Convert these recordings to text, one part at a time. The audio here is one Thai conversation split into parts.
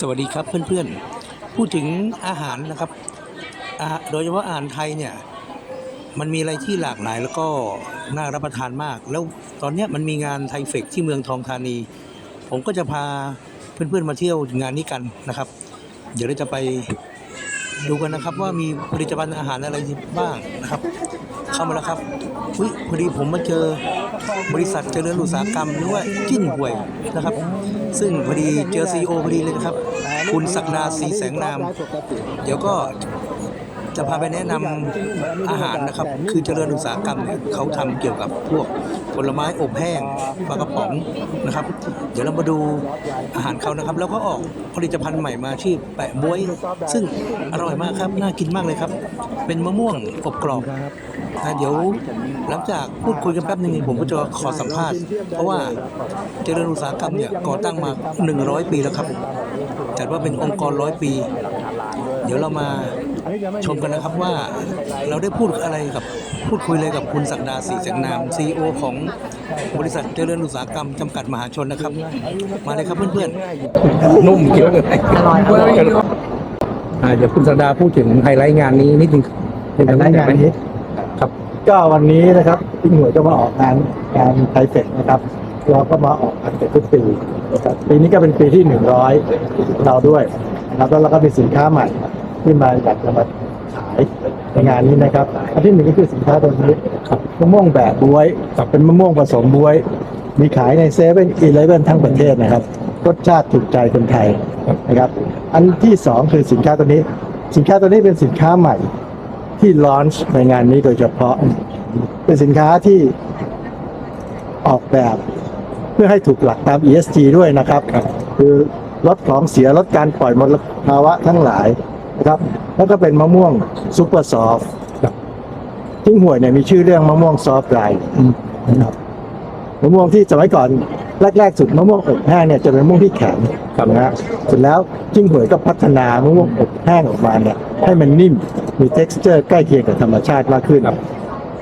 สวัสดีครับเพื่อนๆ พูดถึงอาหารนะครับ โดยเฉพาะอาหารไทยเนี่ย มันมีอะไรที่หลากหลายแล้วก็น่ารับประทานมาก แล้วตอนนี้มันมีงานไทเฟกที่เมืองทองธานี ผมก็จะพาเพื่อนๆมาเที่ยวงานนี้กันนะครับ เดี๋ยวเราจะไป ดูกันนะครับว่ามีผลิตภัณฑ์อาหารอะไรบ้างนะครับ เข้ามาแล้วครับอุ้ยพอดีผมมาเจอบริษัทเจริญอุตสาหกรรมหรือว่าจิ้นห่วยนะครับ ซึ่งพอดีเจอซีโอพอดีเลยนะครับ คุณศักดาศรีแสงนาม เดี๋ยวก็ จะพาไปแนะนำอาหารนะครับ คือเจริญอุตสาหกรรมเนี่ยเขาทำเกี่ยวกับพวกผลไม้อบแห้งปลากระป๋องนะครับ เดี๋ยวเรามาดูอาหารเขานะครับ แล้วก็ออกผลิตภัณฑ์ใหม่มาชื่อแปะบ๊วย ซึ่งอร่อยมากครับ น่ากินมากเลยครับ เป็นมะม่วงอบกรอบนะเดี๋ยวหลังจากพูดคุยกันแป๊บหนึงผมก็จะขอสัมภาษณ์ เพราะว่าเจริญอุตสาหกรรมเนี่ยก่อตั้งมา 100 ปีแล้วครับจัดว่าเป็นองค์กรร้อยปี เดี๋ยวเรามา ชมกันนะครับว่าเราได้พูดอะไรกับพูดคุยเลยกับคุณศักดาศรีแสงนามซีอของบริษัทเจริญอุตสาหกรรมจำกัดมหาชนนะครับ มาเลยครับเพื่อนๆนุ่มเคี้ยวเลยอร่อยอร่อยอ่าเดี๋ยวคุณศักดาพูดถึงไฮไลท์งานนี้นิดนึงเป็นงานนี้ครับ ก็วันนี้นะครับที่หน่วยก็มาออกงานงานไทยเฟกนะครับเราก็มาออกกันเป็นทุกปีปีนี้ก็เป็นปีที่หนึ่งร้อยเราด้วยแล้วก็เราก็มีสินค้าใหม่ ที่มาอยากจะมาขายในงานนี้นะครับ อันที่หนึ่งก็คือสินค้าตัวนี้ครับมะม่วงแบบบวยกับเป็นมะม่วงผสมบวย มีขายในเซเว่นอีเลฟเว่นทั้งประเทศนะครับรสชาติถูกใจคนไทยนะครับ อันที่สองคือสินค้าตัวนี้ สินค้าตัวนี้เป็นสินค้าใหม่ที่ลอนช์ในงานนี้โดยเฉพาะ เป็นสินค้าที่ออกแบบเพื่อให้ถูกหลักตาม ESG ด้วยนะครับ คือลดของเสียลดการปล่อยมลภาวะทั้งหลาย นะครับ แล้วก็เป็นมะม่วงซูเปอร์ซอฟต์ทิ้งห่วยเนี่ยมีชื่อเรื่องมะม่วงซอฟต์ไรนะครับมะม่วงที่สมัยก่อนแรกๆสุดมะม่วงอบแห้งเนี่ยจะเป็นมะม่วงที่แข็งนะฮะเสร็จแล้วจิ้งหวยก็พัฒนามะม่วงอบแห้งออกมาเนี่ยให้มันนิ่มมี texture ใกล้เคียงกับธรรมชาติมากขึ้น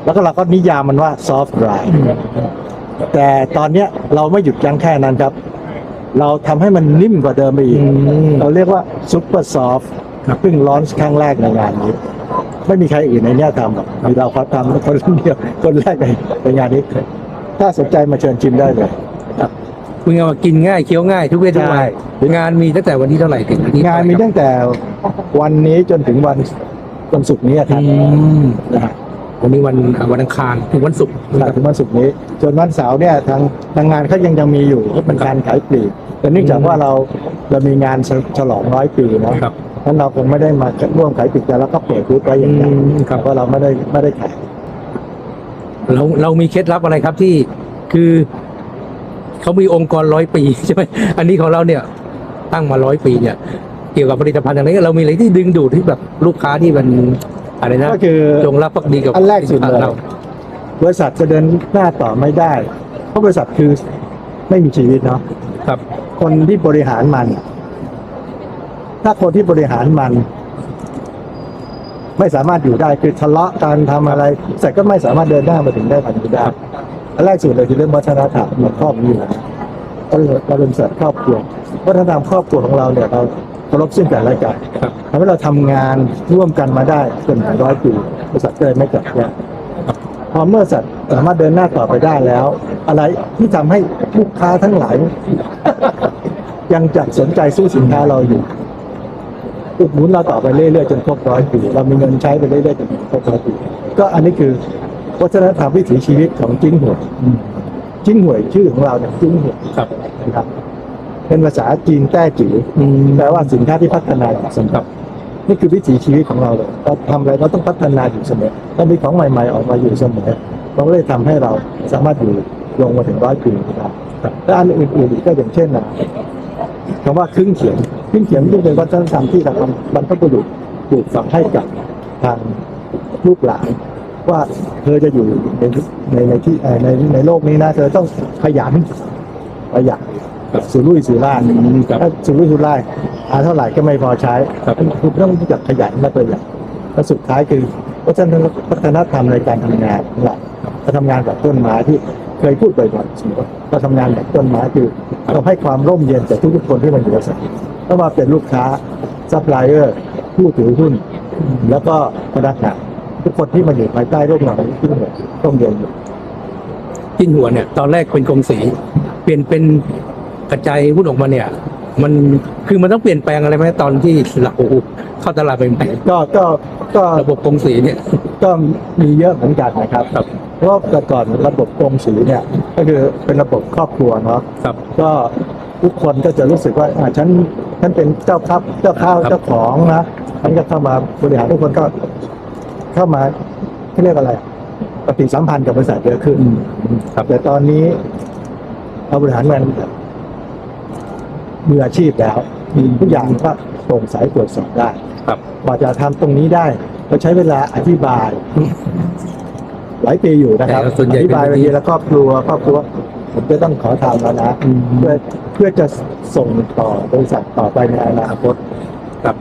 แล้วก็เราก็นิยามมันว่า soft dry แต่ตอนเนี้ยเราไม่หยุดยั้งแค่นั้นครับ เราทำให้มันนิ่มกว่าเดิมไปอีก เราเรียกว่า super soft เพิ่งลอนช์ครั้งแรกในงานนี้ ไม่มีใครอื่นในเนี้ยทำหรอกมีเราครับทำคนเดียวคนแรกในในงานนี้ ถ้าสนใจมาเชิญชิมได้เลยคุณเอามากินง่ายเคี้ยวง่ายทุกเพศทุกวัยใช่งานมีตั้งแต่วันที่เท่าไหร่ถึงวันที่งานมีเท่าไหร่ตั้งแต่วันนี้จนถึงวันวันศุกร์นี้ครับอืมนะฮะวันนี้วันอ่าวันอังคารถึงวันศุกร์หลังถึงวันศุกร์นี้ส่วนวันเสาร์เนี่ยทางทางงานเขายังยังมีอยู่ก็เป็นการขายปลีกแต่เนื่องจากว่าเรา เรามีงานฉฉลองร้อยปีเนาะครับเพราะเราคงไม่ได้มาร่วมขายปลีกแต่เราก็เปิดบูธไว้อย่างนั้นอืมครับเพราะเราไม่ได้ไม่ได้ขายเราเรามีเคล็ดลับอะไรครับที่คือเขามีองค์กรร้อยปีใช่ไหมอันนี้ของเราเนี่ยตั้งมาร้อยปีเนี่ย เกี่ยวกับผลิตภัณฑ์อย่างนี้เรามีอะไรที่ดึงดูดที่แบบลูกค้าที่มันอะไรนะก็คือจงรักภักดีกับอันแรกสุดเลยเราบริษัทจะเดินหน้าต่อไม่ได้ เพราะบริษัทคือ ไม่มีชีวิตเนาะครับ คนที่บริหารมัน ถ้าคนที่บริหารมัน ไม่สามารถอยู่ได้คือทะเลาะกันทำอะไรแต่ก็ไม่สามารถเดินหน้ามาถึงได้มันได้อันแรกสุดเลยคือเรื่องวัฒนธรรมมันครอบอยู่เราเราเป็นสัตว์ครอบครัววัฒนธรรมครอบครัวของเราเนี่ยเราเคารพซึ่งกันและกันครับทำให้เราทำงานร่วมกันมาได้จนหลายร้อยปีบริษัทก็เลยไม่แตกแยก พอเมื่อสัตว์สามารถเดินหน้าต่อไปได้แล้ว อะไรที่ทำให้ลูกค้าทั้งหลาย ยังจะสนใจสู้สินค้าเราอยู่อุดหนุนเราต่อไปเรื่อยๆจนครบร้อยปีเรามีเงินใช้ไปเรื่อยๆจนครบร้อยปีก็อันนี้คือวัฒนธรรมวิถีชีวิตของจิ้งหวยจิ้งหวยชื่อของเราเนี่ยจิ้งหวยครับนะครับ เป็นภาษาจีนแต้จิ๋วอืมแปลว่าสินค้าที่พัฒนาอย่างสำคัญ นี่คือวิถีชีวิตของเราเลยเราทำอะไรเราต้องพัฒนาอยู่เสมอต้องมีของใหม่ ๆ ออกมาอยู่เสมอเราก็เลยทำให้เราสามารถอยู่ลงมาถึงร้อยปีได้และอันอื่นๆอีกก็อย่างเช่นนะคำว่าครึ่งเขียนครึ่งเขียนนี่เป็นวัฒนธรรมที่ทางบรรพบุรุษปลูกฝังให้กับทางลูกหลานว่าเธอจะอยู่ในในในที่เอ่อในในโลกนี้นะเธอต้องขยันประหยัดสุรุ่ยสุร่ายครับถ้าสุรุ่ยสุร่ายหาเท่าไหร่ก็ไม่พอใช้คุณต้องรู้จักขยันและประหยัดและสุดท้ายคือวัฒนธรรมวัฒนธรรมในการทำงานของเราเราทำงานแบบต้นไม้ที่เคยพูดบ่อยๆเสมอเราทำงานแบบต้นไม้คือเราให้ความร่มเย็นแก่ทุกๆคนที่มันอยู่อาศัยก็มาเป็นลูกค้าซัพพลายเออร์ผู้ถือหุ้น แล้วก็พนักงานทุกคนที่มาอยู่ภายใต้ร่มเงาที่เหมือนต้องเรียนรู้จิ้นหัวเนี่ยตอนแรกเป็นกงสีเปลี่ยนเป็นกระจายหุ้นออกมาเนี่ย มันคือมันต้องเปลี่ยนแปลงอะไรไหมตอนที่เราเข้าตลาดเป็นก็ก็ก็ระบบกงสีเนี่ย ก็มีเยอะเหมือนกันนะครับครับ เพราะว่าแต่ก่อนระบบกรมศรีเนี่ย ก็คือเป็นระบบครอบครัวเนาะ ครับ ก็ทุกคนก็จะรู้สึกว่าอ่าฉันฉันเป็นเจ้าครับเจ้าข้าวครับ เจ้าของนะฉันก็เข้ามาบริหารทุกคนก็เข้ามาเขาเรียกอะไรปฏิสัมพันธ์กับบริษัทเยอะขึ้น ครับ แต่ตอนนี้เราบริหารมัน มืออาชีพแล้วทุกอย่างก็โปร่งใสตรวจสอบได้ครับกว่าจะทำตรงนี้ได้เราใช้เวลาอธิบายหลายปีอยู่นะครับแต่ส่วนใหญ่อธิบายเป็นไปแบบนี้ทีละครอบครัวครอบครัวผมจะต้องขอทำแล้วนะอืมเพื่อเพื่อจะส่งต่อบริษัทต่อไปในอนาคตครับ